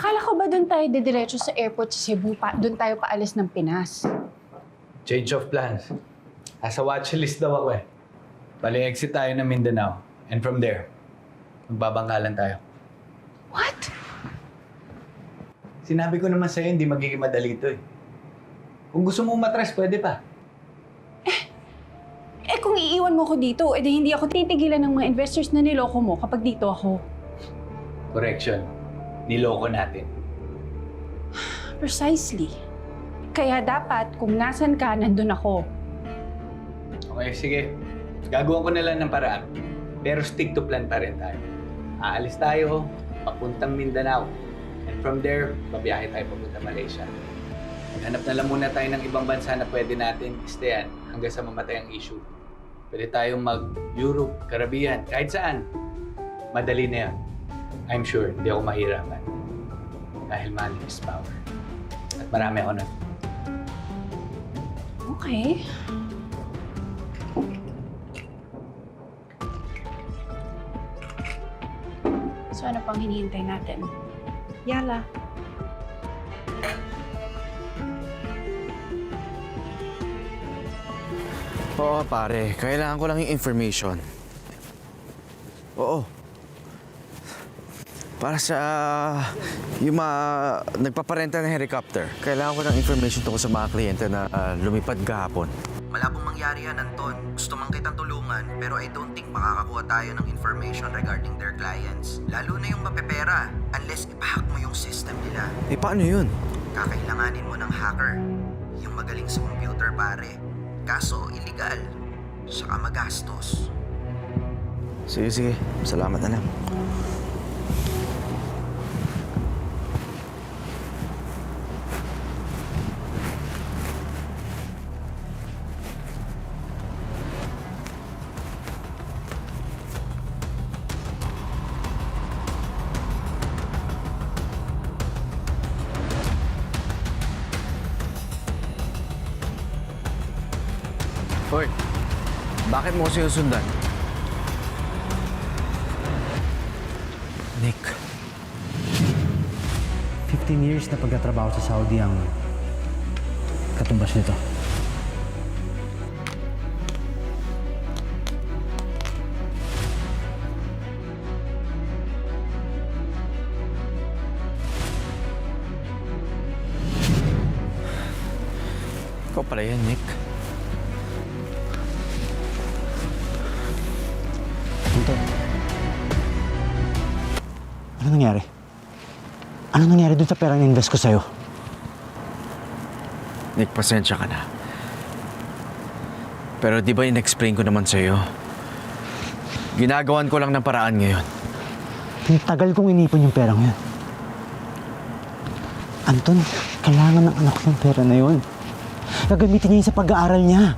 Akala ko ba doon tayo didiretso sa airport sa Cebu, pa, doon tayo paalis ng Pinas? Change of plans. Nasa watchlist daw ako eh. Bali, exit tayo ng Mindanao. And from there, magbabangkalan tayo. What? Sinabi ko naman sa'yo, hindi magiging madali ito eh. Kung gusto mo matras, pwede pa. Eh kung iiwan mo ko dito, edi hindi ako titigilan ng mga investors na niloko mo kapag dito ako. Correction. Niloko natin. Precisely. Kaya dapat, kung nasan ka, nandun ako. Okay, sige. Gagawa ko na lang ng paraan. Pero stick to plan pa rin tayo. Aalis tayo, papuntang Mindanao. And from there, babiyahe tayo papunta Malaysia. Hanap na lang muna tayo ng ibang bansa na pwede natin stayan hanggang sa mamatay ang issue. Pwede tayong mag-Europe, Caribbean, kahit saan. Madali na yan. I'm sure, hindi ako mahirapan. Dahil money is power. At marami ako na. Okay. So ano pang hinihintay natin? Yala. Oo, pare. Kailangan ko lang yung information. Oo. Para sa yung mga nagpaparenta ng helicopter. Kailangan ko ng information tungkol sa mga kliyente na ah, lumipad kahapon. Malabong mangyari yan, Anton. Gusto mang kitang tulungan, pero I don't think makakakuha tayo ng information regarding their clients. Lalo na yung mapepera, unless ipahack mo yung system nila. Eh, paano yun? Kakailanganin mo ng hacker. Yung magaling sa computer, pare. Kaso, illegal. Saka magastos. Sige, sige. Salamat na lang. Hoy, bakit mo ko sinusundan? Nick, 15 years na pagkatrabaho sa Saudi ang katumbas nito. Ikaw pala yan, Nick. Ito. Ano nangyari? Ano nangyari dun sa perang invest ko sa'yo? Nick, pasensya ka na. Pero di ba in-explain ko naman sa'yo? Ginagawan ko lang ng paraan ngayon. Ang tagal kong inipon yung perang yun. Anton, kailangan ng anak ko yung pera na yun. Gagamitin niya yun sa pag-aaral niya.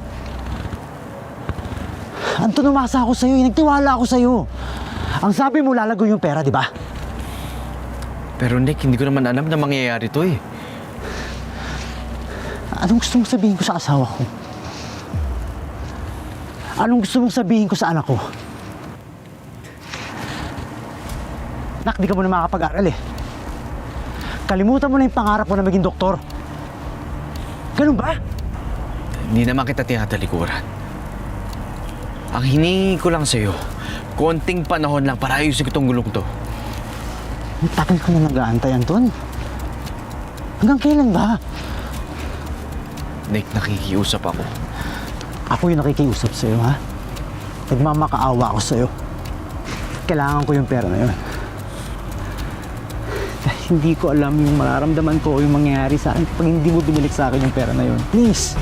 Anton, umasa ako sa'yo. eh. Nagtiwala ako sa'yo. Ang sabi mo, lalago yung pera, di ba? Pero Nick, hindi ko naman alam na mangyayari to eh. Anong gusto mong sabihin ko sa asawa ko? Anong gusto mong sabihin ko sa anak ko? Nak, di ka mo na makakapag-aral eh. Kalimutan mo na yung pangarap mo na maging doktor. Ganun ba? Hindi naman kita tinatalikuran. Ang hiningi ko lang sa'yo, konting panahon lang para ayusin ko tong gulong to. Ang tagal ko na nag-aantay, Anton. Hanggang kailan ba? Nick, nakikiusap ako. Ako yung nakikiusap sa'yo, ha? Nagmamakaawa ako sa'yo. Kailangan ko yung pera na yun. Dahil hindi ko alam yung mararamdaman ko o yung mangyayari sa akin kapag hindi mo binalik sa akin yung pera na yun. Please,